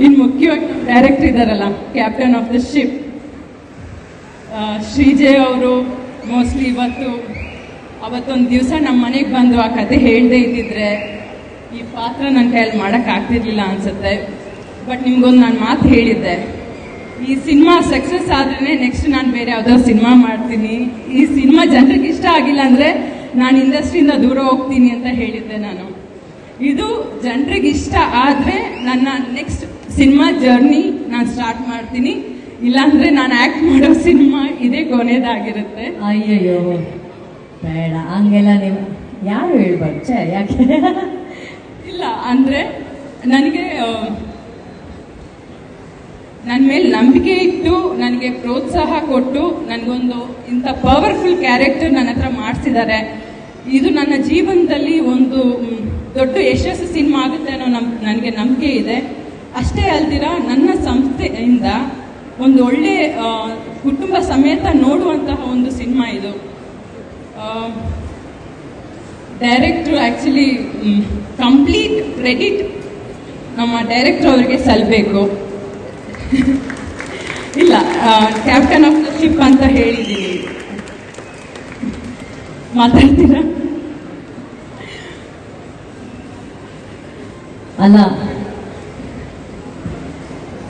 ಇನ್ನು ಮುಖ್ಯವಾಗಿ ಡೈರೆಕ್ಟರ್ ಇದ್ದಾರಲ್ಲ captain of the ship Srijay ಅವರು ಮೋಸ್ಟ್ಲಿ ಇವತ್ತು, ಅವತ್ತೊಂದು ದಿವಸ ನಮ್ಮ ಮನೆಗೆ ಬಂದು ಆ ಕತೆ ಹೇಳದೇ ಇದ್ದಿದ್ರೆ ಈ ಪಾತ್ರ ನನ್ನ ಕೈಯಲ್ಲಿ ಮಾಡೋಕ್ಕಾಗ್ತಿರ್ಲಿಲ್ಲ ಅನ್ಸುತ್ತೆ. ಬಟ್ ನಿಮ್ಗೊಂದು ನಾನು ಮಾತು ಹೇಳಿದ್ದೆ. ಈ ಸಿನಿಮಾ ಸಕ್ಸಸ್ ಆದ್ರೇ ನೆಕ್ಸ್ಟ್ ನಾನು ಬೇರೆ ಯಾವುದೋ ಸಿನಿಮಾ ಮಾಡ್ತೀನಿ. ಈ ಸಿನಿಮಾ ಜನರಿಗೆ ಇಷ್ಟ ಆಗಿಲ್ಲ ಅಂದರೆ ನಾನು ಇಂಡಸ್ಟ್ರಿಯಿಂದ ದೂರ ಹೋಗ್ತೀನಿ ಅಂತ ಹೇಳಿದ್ದೆ ನಾನು. ಇದು ಜನರಿಗೆ ಇಷ್ಟ ಆದರೆ ನನ್ನ ನೆಕ್ಸ್ಟ್ ಸಿನಿಮಾ ಜರ್ನಿ ನಾನು ಸ್ಟಾರ್ಟ್ ಮಾಡ್ತೀನಿ. ಇಲ್ಲಾಂದ್ರೆ ನಾನು ಆಕ್ಟ್ ಮಾಡೋ ಸಿನಿಮಾ ಇದೇ ಕೊನೆಯದಾಗಿರುತ್ತೆ ಅಯ್ಯಯ್ಯೋ ಬೇಡ. ಹಂಗೆಲ್ಲ ನೀವು ಯಾರು ಹೇಳ್ಬಾರ್ದು? ಛೇ ಯಾಕೆ? ಇಲ್ಲ ಅಂದರೆ ನನಗೆ ನನ್ನ ಮೇಲೆ ನಂಬಿಕೆ ಇಟ್ಟು ನನಗೆ ಪ್ರೋತ್ಸಾಹ ಕೊಟ್ಟು ನನಗೊಂದು ಇಂಥ ಪವರ್ಫುಲ್ ಕ್ಯಾರೆಕ್ಟರ್ ನನ್ನ ಹತ್ರ ಮಾಡಿಸಿದ್ದಾರೆ. ಇದು ನನ್ನ ಜೀವನದಲ್ಲಿ ದೊಡ್ಡ ಯಶಸ್ಸು ಸಿನಿಮಾ ಆಗುತ್ತೆ ಅನ್ನೋ ನಮ್, ನನಗೆ ನಂಬಿಕೆ ಇದೆ. ಅಷ್ಟೇ ಅಲ್ದಿರ, ನನ್ನ ಸಂಸ್ಥೆಯಿಂದ ಒಂದು ಒಳ್ಳೆ ಕುಟುಂಬ ಸಮೇತ ನೋಡುವಂತಹ ಒಂದು ಸಿನಿಮಾ ಇದು. ಡೈರೆಕ್ಟ್ರು ಆ್ಯಕ್ಚುಲಿ ಕಂಪ್ಲೀಟ್ ಕ್ರೆಡಿಟ್ ನಮ್ಮ ಡೈರೆಕ್ಟ್ರ್ ಅವರಿಗೆ ಸಲ್ಲಬೇಕು ಇಲ್ಲ ಕ್ಯಾಪ್ಟನ್ ಆಫ್ ದ ಶಿಪ್ ಅಂತ ಹೇಳಿದ್ದೀನಿ ಮಾತಾಡ್ತೀರಾ? 安娜